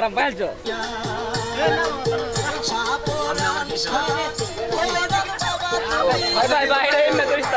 আরাম পাইছো ভাই ভাই ভাই এটা এমনি করিস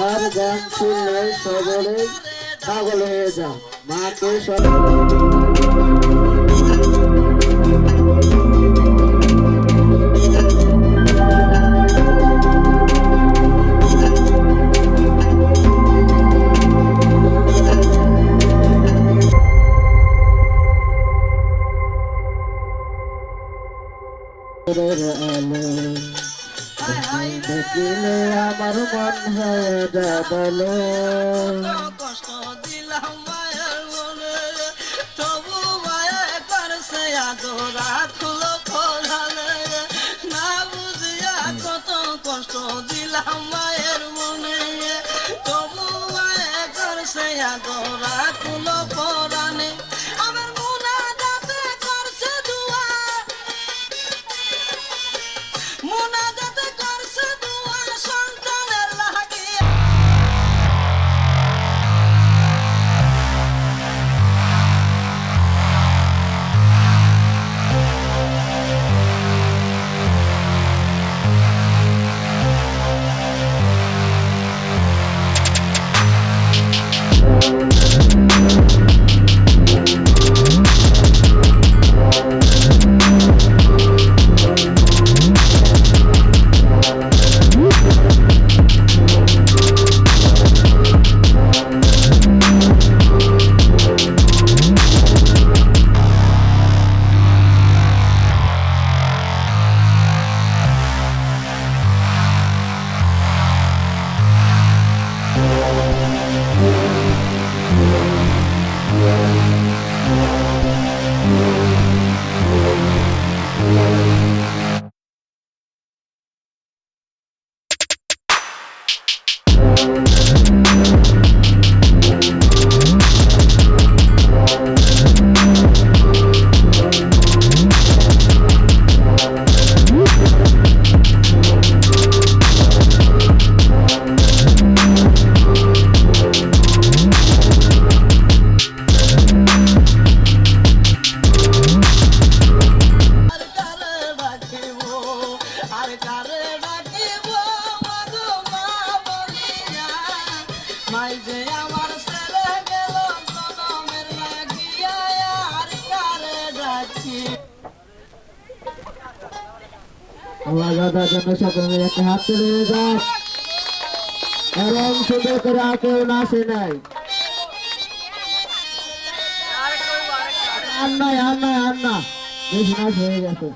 মার গান শুনলে সকলে পাগল হয়ে যা। মাকে সব আলো দেখিলে আমার মন হয়ে যাবলো। মায়ের মনে তবু মায়ে করছে আদরা খুলো ফোলালে না কত কষ্ট দিলাম মায়ের মনে, তবু মায়ে করছে আদরা খুলো আল্লাহ দাদা যেন সকলে একটা হাত তুলে যাক এবং সুন্দর করে কেউ নাচে নাই। আর নাই আর নাই, আর না। বেশি নাচ হয়ে গেছে।